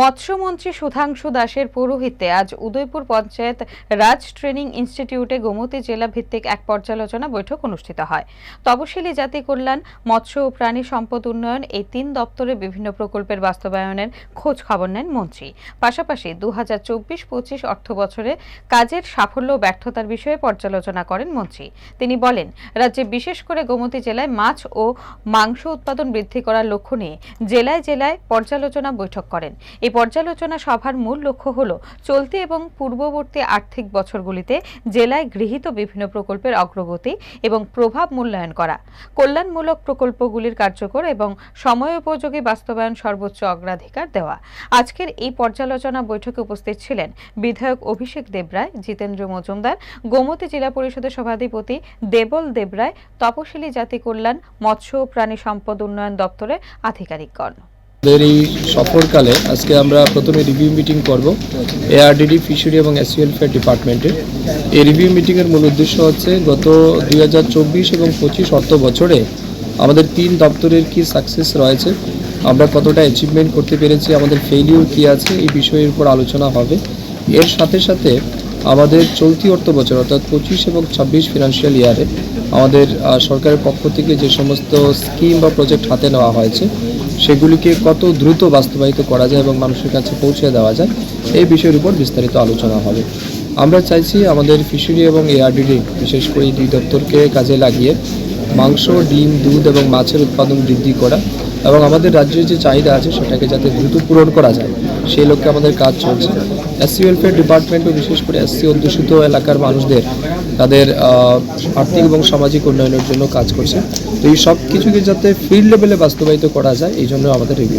মৎস্যমন্ত্রী সুধাংশু দাসের পৌরোহিত্যে আজ উদয়পুর পঞ্চায়েত রাজ ট্রেনিং ইনস্টিটিউটে গোমতী জেলা ভিত্তিক এক পর্যালোচনা বৈঠক অনুষ্ঠিত হয়। তপশিলি জাতি কল্যাণ, মৎস্য ও প্রাণী সম্পদ উন্নয়ন এই তিন দপ্তরে বিভিন্ন প্রকল্পের বাস্তবায়নের খোঁজ খবর নেন মন্ত্রী। পাশাপাশি দু হাজার চব্বিশ পঁচিশ অর্থ বছরে কাজের সাফল্য ব্যর্থতার বিষয়ে পর্যালোচনা করেন মন্ত্রী। তিনি বলেন, রাজ্যে বিশেষ করে গোমতী জেলায় মাছ ও মাংস উৎপাদন বৃদ্ধি করার লক্ষ্য নিয়ে জেলায় জেলায় পর্যালোচনা বৈঠক করেন। এই পর্যালোচনা সভার মূল লক্ষ্য হল চলতি এবং পূর্ববর্তী আর্থিক বছরগুলিতে জেলায় গৃহীত বিভিন্ন প্রকল্পের অগ্রগতি এবং প্রভাব মূল্যায়ন করা, কল্যাণমূলক প্রকল্পগুলির কার্যকর এবং সময়োপযোগী বাস্তবায়ন সর্বোচ্চ অগ্রাধিকার দেওয়া। আজকের এই পর্যালোচনা বৈঠকে উপস্থিত ছিলেন বিধায়ক অভিষেক দেবরায়, জিতেন্দ্র মজুমদার, গোমতী জেলা পরিষদের সভাধিপতি দেবল দেবরায়, তপশিলি জাতি কল্যাণ, মৎস্য ও প্রাণী সম্পদ উন্নয়ন দপ্তরের আধিকারিকগণ। আমাদের এই সফরকালে আজকে আমরা প্রথমে রিভিউ মিটিং করব এআরডিডি ফিশারি এবং এস ওয়েলফেয়ার ডিপার্টমেন্টের এই রিভিউ মিটিংয়ের মূল উদ্দেশ্য হচ্ছে গত দুই হাজার চব্বিশ এবং পঁচিশ অর্থ বছরে আমাদের তিন দপ্তরের কি সাকসেস রয়েছে, আমরা কতটা অ্যাচিভমেন্ট করতে পেরেছি, আমাদের ফেলিউর কি আছে, এই বিষয়ের উপর আলোচনা হবে। এর সাথে সাথে আমাদের চলতি অর্থ বছর, অর্থাৎ পঁচিশ এবং ছাব্বিশ ফিনান্সিয়াল ইয়ারে আমাদের সরকারের পক্ষ থেকে যে সমস্ত স্কিম বা প্রজেক্ট হাতে নেওয়া হয়েছে সেগুলিকে কত দ্রুত বাস্তবায়িত করা যায় এবং মানুষের কাছে পৌঁছে দেওয়া যায়, এই বিষয়ের উপর বিস্তারিত আলোচনা হবে। আমরা চাইছি আমাদের ফিশারি এবং এআরডিডি বিশেষ করে দুই দপ্তরকে কাজে লাগিয়ে মাংস, ডিম, দুধ এবং মাছের উৎপাদন বৃদ্ধি করা এবং আমাদের রাজ্যের যে চাহিদা আছে সেটাকে যাতে দ্রুত পূরণ করা যায়, সেই লক্ষ্যে আমাদের কাজ চলছে। এসসি ওয়েলফেয়ার ডিপার্টমেন্টও বিশেষ করে এসসি অধ্যুষিত এলাকার মানুষদের তাদের আর্থিক এবং সামাজিক উন্নয়নের জন্য কাজ করছে। তো এই সব কিছুকে যাতে ফিল্ড লেভেলে বাস্তবায়িত করা যায়, এই জন্য আমাদের রিভিউ